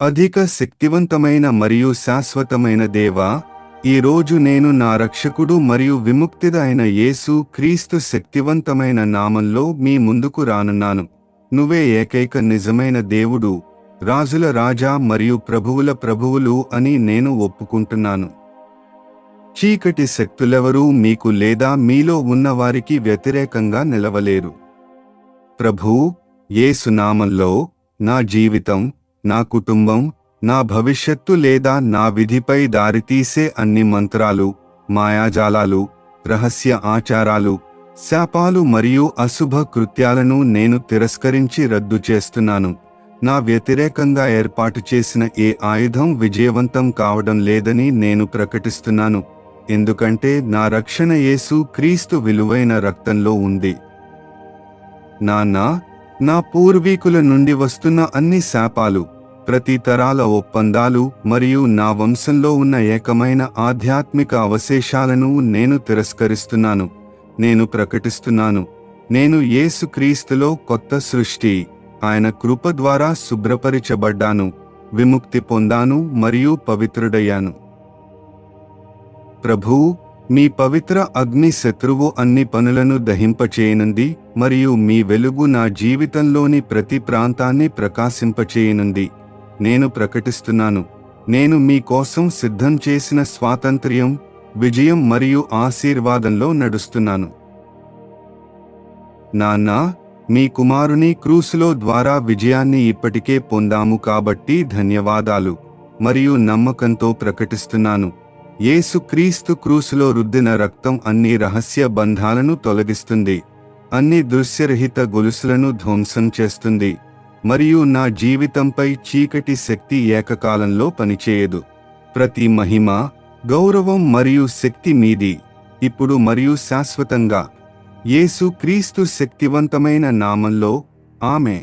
అధిక శక్తివంతమైన మరియు శాశ్వతమైన దేవా ఈ రోజు నేను నా రక్షకుడు మరియు విముక్తిద అయిన యేసు క్రీస్తు శక్తివంతమైన నామంలో మీ ముందుకు రానున్నాను. నువ్వే ఏకైక నిజమైన దేవుడు రాజుల రాజా మరియు ప్రభువుల ప్రభువులు అని నేను ఒప్పుకుంటున్నాను. చీకటి శక్తులెవరూ మీకు లేదా మీలో ఉన్నవారికి వ్యతిరేకంగా నిలవలేరు. ప్రభు యేసు నామంలో నా జీవితం నా కుటుంబం నా భవిష్యత్తు లేదా నా విధిపై దారితీసే అన్ని మంత్రాలు మాయాజాలాలు రహస్య ఆచారాలు శాపాలు మరియు అశుభ కృత్యాలను నేను తిరస్కరించి రద్దు చేస్తున్నాను. నా వ్యతిరేకంగా ఏర్పాటు చేసిన ఏ ఆయుధం విజయవంతం కావడం లేదని నేను ప్రకటిస్తున్నాను. ఎందుకంటే నా రక్షణ యేసు క్రీస్తు విలువైన రక్తంలో ఉంది. నాన్న నా పూర్వీకుల నుండి వస్తున్న అన్ని శాపాలు ప్రతి తరాల ఒప్పందాలు మరియు నా వంశంలో ఉన్న ఏకమైన ఆధ్యాత్మిక అవశేషాలను నేను తిరస్కరిస్తున్నాను. నేను ప్రకటిస్తున్నాను. నేను యేసుక్రీస్తులో కొత్త సృష్టి ఆయన కృప ద్వారా శుభ్రపరిచబడ్డాను విముక్తి పొందాను మరియు పవిత్రుడయ్యాను. ప్రభు మీ పవిత్ర అగ్ని శత్రువు అన్ని పనులను దహింపచేయనుంది మరియు మీ వెలుగు నా జీవితంలోని ప్రతి ప్రాంతాన్ని ప్రకాశింపచేయనుంది. నేను ప్రకటిస్తున్నాను. నేను మీ కోసం సిద్ధం చేసిన స్వాతంత్ర్యం విజయం మరియు ఆశీర్వాదంలో నడుస్తున్నాను. నాన్న మీ కుమారుని క్రూసులో ద్వారా విజయాన్ని ఇప్పటికే పొందాము కాబట్టి ధన్యవాదాలు. మరియు నమ్మకంతో ప్రకటిస్తున్నాను. యేసుక్రీస్తు క్రూసులో రుద్దిన రక్తం అన్ని రహస్య బంధాలను తొలగిస్తుంది. అన్ని దృశ్యరహిత గొలుసులను ధ్వంసం చేస్తుంది. మరియు నా జీవితంపై చీకటి శక్తి ఏకకాలంలో పనిచేయదు. ప్రతి మహిమ గౌరవం మరియు శక్తి మీది. ఇప్పుడు మరియు శాశ్వతంగా. యేసు క్రీస్తు శక్తివంతమైన నామంలో ఆమె